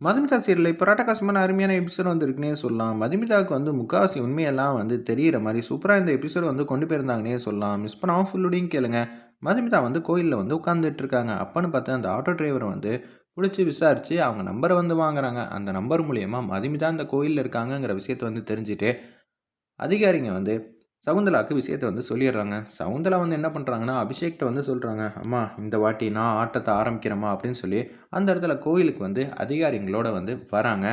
மதுமிதா சீரியலில் இப்போ ராட்டகாசமான அருமையான எபிசோட் வந்துருக்குன்னே சொல்லலாம். மதுமிதாவுக்கு வந்து முக்காவாசி உண்மையெல்லாம் வந்து தெரிகிற மாதிரி சூப்பராக இந்த எபிசோட் வந்து கொண்டு போயிருந்தாங்கன்னே சொல்லலாம். மிஸ் பண்ணாமல் ஃபுல்லுடையும் கேளுங்க. மதுமிதா வந்து கோயிலில் வந்து உட்காந்துட்டு இருக்காங்க. அப்பன்னு பார்த்து அந்த ஆட்டோ டிரைவர் வந்து பிடிச்சி விசாரித்து அவங்க நம்பரை வந்து வாங்குறாங்க. அந்த நம்பர் மூலியமாக மதுமிதா அந்த கோயிலில் இருக்காங்கங்கிற விஷயத்தை வந்து தெரிஞ்சுட்டு அதிகாரிங்க வந்து சகுந்தலாவுக்கு விஷயத்தை வந்து சொல்லிடுறாங்க. சகுந்தலா வந்து என்ன பண்ணுறாங்கன்னா அபிஷேக்கிட்ட வந்து சொல்கிறாங்க அம்மா இந்த வாட்டி நான் ஆட்டத்தை ஆரம்பிக்கிறேம்மா அப்படின்னு சொல்லி அந்த இடத்துல கோயிலுக்கு வந்து அதிகாரிங்களோட வந்து வராங்க.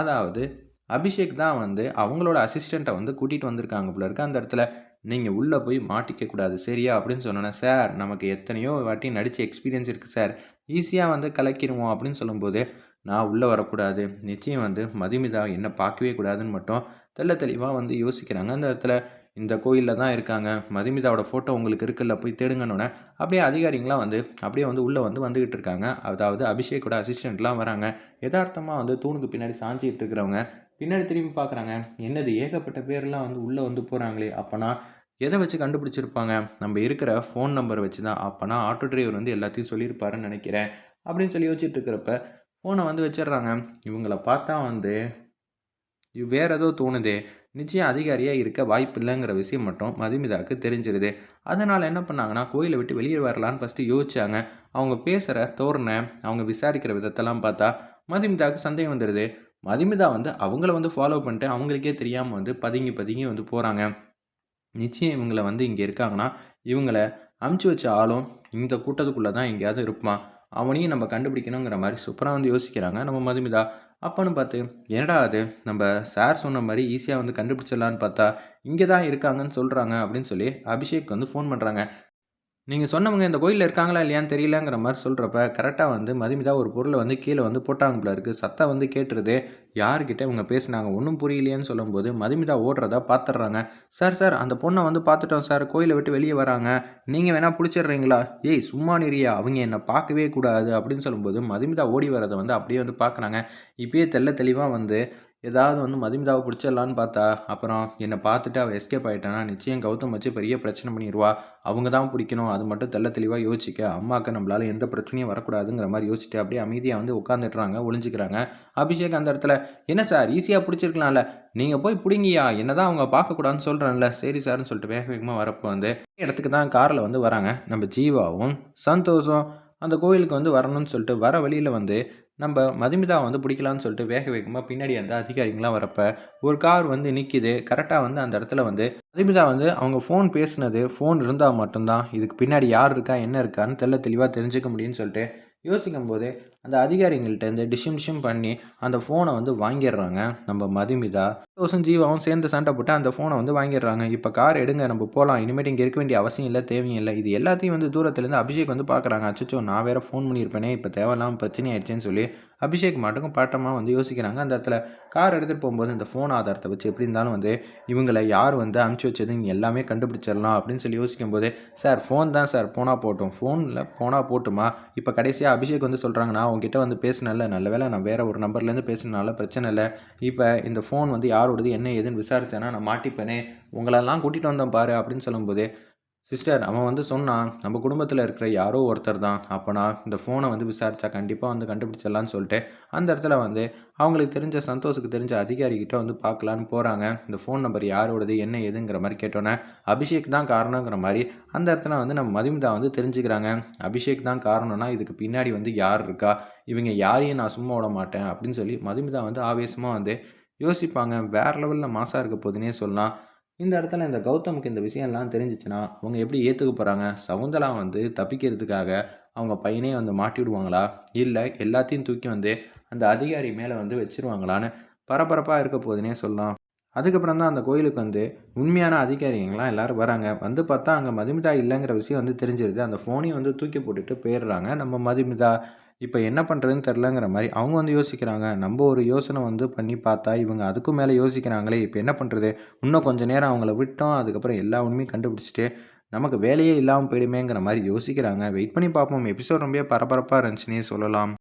அதாவது அபிஷேக் தான் வந்து அவங்களோட அசிஸ்டண்ட்டை வந்து கூட்டிகிட்டு வந்திருக்காங்க போல இருக்கு. அந்த இடத்துல நீங்கள் உள்ளே போய் மாட்டிக்க கூடாது சரியா? அப்படின்னு சொன்னோன்னே சார் நமக்கு எத்தனையோ வாட்டி நடித்த எக்ஸ்பீரியன்ஸ் இருக்குது சார். ஈஸியாக வந்து கலக்கிடுவோம் அப்படின்னு சொல்லும்போது நான் உள்ளே வரக்கூடாது. நிச்சயம் வந்து மதுமிதா என்னை பார்க்கவே கூடாதுன்னு மட்டும் தெல்ல தெளிவாக வந்து யோசிக்கிறாங்க. அந்த இடத்துல இந்த கோயிலில் தான் இருக்காங்க. மதுமிதாவோட ஃபோட்டோ உங்களுக்கு இருக்குல்ல போய் தேடுங்கன்னொன்னே அப்படியே அதிகாரிங்களாம் வந்து அப்படியே வந்து உள்ளே வந்து வந்துக்கிட்டு இருக்காங்க. அதாவது அபிஷேக்கோட அசிஸ்டண்ட்லாம் வராங்க. யதார்த்தமாக வந்து தூணுக்கு பின்னாடி சாஞ்சிக்கிட்டு இருக்கிறவங்க பின்னாடி திரும்பி பார்க்குறாங்க. என்னது ஏகப்பட்ட பேர்லாம் வந்து உள்ளே வந்து போகிறாங்களே அப்போனா? எதை வச்சு கண்டுபிடிச்சிருப்பாங்க? நம்ம இருக்கிற ஃபோன் நம்பர் வச்சு தான் அப்போனா ஆட்டோ டிரைவர் வந்து எல்லாத்தையும் சொல்லியிருப்பாருன்னு நினைக்கிறேன். அப்படின்னு சொல்லி யோசிச்சுட்டு இருக்கிறப்ப ஃபோனை வந்து வச்சிடுறாங்க. இவங்கள பார்த்தா வந்து வேறு ஏதோ தோணுதே. நிச்சயம் அதிகாரியாக இருக்க வாய்ப்பு இல்லைங்கிற விஷயம் மட்டும் மதுமிதாவுக்கு தெரிஞ்சிருது. அதனால் என்ன பண்ணாங்கன்னா கோயிலை விட்டு வெளியே வரலான்னு ஃபஸ்ட்டு யோசிச்சாங்க. அவங்க பேசுகிற தோரணை அவங்க விசாரிக்கிற விதத்தெல்லாம் பார்த்தா மதுமிதாவுக்கு சந்தேகம் வந்துடுது மதுமிதா வந்து அவங்கள வந்து ஃபாலோ பண்ணிட்டு அவங்களுக்கே தெரியாமல் வந்து பதுங்கி பதுங்கி வந்து போகிறாங்க நிச்சயம் இவங்களை வந்து இங்கே இருக்காங்கன்னா இவங்களை அமுச்சு வச்ச ஆளும் இந்த கூட்டத்துக்குள்ளே தான் எங்கேயாவது இருப்பான். அவனையும் நம்ம கண்டுபிடிக்கணுங்கிற மாதிரி சூப்பராக வந்து யோசிக்கிறாங்க. நம்ம மதுமிதா அப்போன்னு பார்த்து என்னடா அது? நம்ம சார் சொன்ன மாதிரி ஈஸியாக வந்து கண்டுபிடிச்சிடலான்னு பார்த்தா இங்கே தான் இருக்காங்கன்னு சொல்கிறாங்க அப்படின்னு சொல்லி அபிஷேக் வந்து ஃபோன் பண்ணுறாங்க நீங்கள் சொன்னவங்க இந்த கோயிலில் இருக்காங்களா இல்லையான்னு தெரியலங்கிற மாதிரி சொல்கிறப்ப கரெக்டாக வந்து மதிமிதா ஒரு பொருளை வந்து கீழே வந்து போட்டாங்க போல இருக்குது சத்தம் வந்து கேட்டுருது. யார்கிட்ட இவங்க பேசுனாங்க? ஒன்றும் புரியலையேன்னு சொல்லும்போது மதுமிதா ஓடுறதா பார்த்துட்றாங்க சார் சார் அந்த பொண்ணை வந்து பார்த்துட்டோம் சார். கோயிலை விட்டு வெளியே வராங்க. நீங்கள் வேணால் பிடிச்சிடுறீங்களா? ஏய் சும்மா நிறியா. அவங்க என்னை பார்க்கவே கூடாது. அப்படின்னு சொல்லும்போது மதுமிதா ஓடி வரதை வந்து அப்படியே வந்து பார்க்குறாங்க இப்பயே தெல்ல தெளிவாக வந்து ஏதாவது வந்து மதுமிதாவை பிடிச்சிடலான்னு பார்த்தா அப்புறம் என்னை பார்த்துட்டு அவள் எஸ்கேப் ஆகிட்டானா நிச்சயம் கௌதம் வச்சு பெரிய பிரச்சனை பண்ணிடுவா அவங்க தான் பிடிக்கணும். அது மட்டும் தெல்ல தெளிவாக யோசிக்க. அம்மாவுக்கு நம்மளால் எந்த பிரச்சனையும் வரக்கூடாதுங்கிற மாதிரி யோசிச்சுட்டு அப்படியே அமைதியாக வந்து உட்காந்துட்டுறாங்க ஒளிஞ்சிக்கிறாங்க. அபிஷேக் அந்த இடத்துல என்ன சார் ஈஸியாக பிடிச்சிருக்கலாம்ல. நீங்கள் போய் பிடிங்கியா என்ன தான் அவங்க பார்க்கக்கூடாதுன்னு சொல்கிறேன்ல சரி சார்னு சொல்லிட்டு வேக வேகமாக வரப்போ வந்து இடத்துக்கு தான் காரில் வந்து வராங்க. நம்ம ஜீவாவும் சந்தோஷம் அந்த கோயிலுக்கு வந்து வரணும்னு சொல்லிட்டு வர வழியில் வந்து நம்ம மதுமிதா வந்து பிடிக்கலான்னு சொல்லிட்டு வேக வேகமாக பின்னாடி அந்த அதிகாரிங்களாம் வரப்போ ஒரு கார் வந்து நிற்கிது கரெக்டாக வந்து அந்த இடத்துல வந்து மதுமிதா வந்து அவங்க ஃபோன் பேசுனது ஃபோன் இருந்தால் மட்டும்தான் இதுக்கு பின்னாடி யார் இருக்கா என்ன இருக்கான்னு தெல்ல தெளிவாக தெரிஞ்சுக்க முடியும்னு சொல்லிட்டு யோசிக்கும் போது அந்த அதிகாரிங்கள்ட்டேருந்து டிஷிம் டிஷிம் பண்ணி அந்த ஃபோனை வந்து வாங்கிடுறாங்க. நம்ம மதுமிதா தோசன் ஜீவாவும் சேர்ந்து சண்டை போட்டு அந்த ஃபோனை வந்து வாங்கிடுறாங்க. இப்போ கார் எடுங்க நம்ம போகலாம் இனிமேட்டு இங்கே இருக்க வேண்டிய அவசியம் இல்லை தேவையும் இல்லை. இது எல்லாத்தையும் வந்து தூரத்துலேருந்து அபிஷேக் வந்து பார்க்குறாங்க அச்சோ நான் வேறு ஃபோன் பண்ணியிருப்பேனே இப்போ தேவையில்லாமல் பிரச்சனை ஆயிடுச்சேன்னு சொல்லி அபிஷேக் மாட்டுக்கும் பாட்டமாக வந்து யோசிக்கிறாங்க. அந்த இடத்துல கார் எடுத்துகிட்டு போகும்போது இந்த ஃபோன் ஆதாரத்தை வச்சு எப்படி இருந்தாலும் வந்து இவங்களை யார் வந்து அனுப்பிச்சி வச்சது இங்கே எல்லாமே கண்டுபிடிச்சிடலாம் அப்படின்னு சொல்லி யோசிக்கும் போது சார் ஃபோன் தான் சார் போனால் போட்டும். ஃபோனில் போனால் போட்டுமா? இப்போ கடைசியாக அபிஷேக் வந்து சொல்கிறாங்க நான் உங்ககிட்ட வந்து பேசினல நல்ல வேலை நான் வேறு ஒரு நம்பர்லேருந்து பேசினால பிரச்சனை இல்லை. இப்போ இந்த ஃபோன் வந்து யாரோடது என்ன ஏதுன்னு விசாரிச்சேன்னா நான் மாட்டிப்பேனே. உங்களெல்லாம் கூட்டிகிட்டு வந்தேன் பாரு அப்படின்னு சொல்லும்போது சிஸ்டர் அவன் வந்து சொன்னான் நம்ம குடும்பத்தில் இருக்கிற யாரோ ஒருத்தர் தான். அப்போனா இந்த ஃபோனை வந்து விசாரித்தா கண்டிப்பாக வந்து கண்டுபிடிச்சிடலான்னு சொல்லிட்டு அந்த இடத்துல வந்து அவங்களுக்கு தெரிஞ்ச சந்தோஷுக்கு தெரிஞ்ச அதிகாரிகிட்ட வந்து பார்க்கலான்னு போகிறாங்க இந்த ஃபோன் நம்பர் யாரோடது என்ன ஏதுங்கிற மாதிரி கேட்டோன்னே அபிஷேக் தான் காரணங்கிற மாதிரி அந்த இடத்துல வந்து நம்ம மதிமிதா வந்து தெரிஞ்சுக்கிறாங்க. அபிஷேக் தான் காரணம்னா இதுக்கு பின்னாடி வந்து யார் இருக்கா? இவங்க யாரையும் நான் சும்மா விட மாட்டேன். அப்படின்னு சொல்லி மதுமிதா வந்து ஆவேசமாக வந்து யோசிப்பாங்க. வேறு லெவலில் மாசாக இருக்க போதுன்னே சொல்லலாம். இந்த இடத்துல இந்த கௌதமுக்கு இந்த விஷயம்லாம் தெரிஞ்சிச்சுன்னா அவங்க எப்படி ஏற்றுக்க போகிறாங்க சகுந்தலா வந்து தப்பிக்கிறதுக்காக அவங்க பையனே வந்து மாட்டி விடுவாங்களா? இல்லை எல்லாத்தையும் தூக்கி வந்து அந்த அதிகாரி மேலே வந்து வச்சுருவாங்களான்னு பரபரப்பாக இருக்க போதுன்னே சொல்லலாம். அதுக்கப்புறம் தான் அந்த கோயிலுக்கு வந்து உண்மையான அதிகாரிங்களாம் எல்லோரும் வராங்க. வந்து பார்த்தா அங்கே மதுமிதா இல்லைங்கிற விஷயம் வந்து தெரிஞ்சிருது. அந்த ஃபோனையும் வந்து தூக்கி போட்டுட்டு போயிடுறாங்க. நம்ம மதுமிதா இப்போ என்ன பண்ணுறதுன்னு தெரிலங்கிற மாதிரி அவங்க வந்து யோசிக்கிறாங்க. நம்ம ஒரு யோசனை வந்து பண்ணி பார்த்தா இவங்க அதுக்கும் மேலே யோசிக்கிறாங்களே இப்போ என்ன பண்ணுறது இன்னும் கொஞ்சம் நேரம் அவங்கள விட்டோம் அதுக்கப்புறம் எல்லா உண்மையும் கண்டுபிடிச்சிட்டு நமக்கு வேலையே இல்லாமல் போயிடுமேங்கிற மாதிரி யோசிக்கிறாங்க. வெயிட் பண்ணி பார்ப்போம். எபிசோட் ரொம்ப பரபரப்பாக இருந்துச்சுன்னே சொல்லலாம்.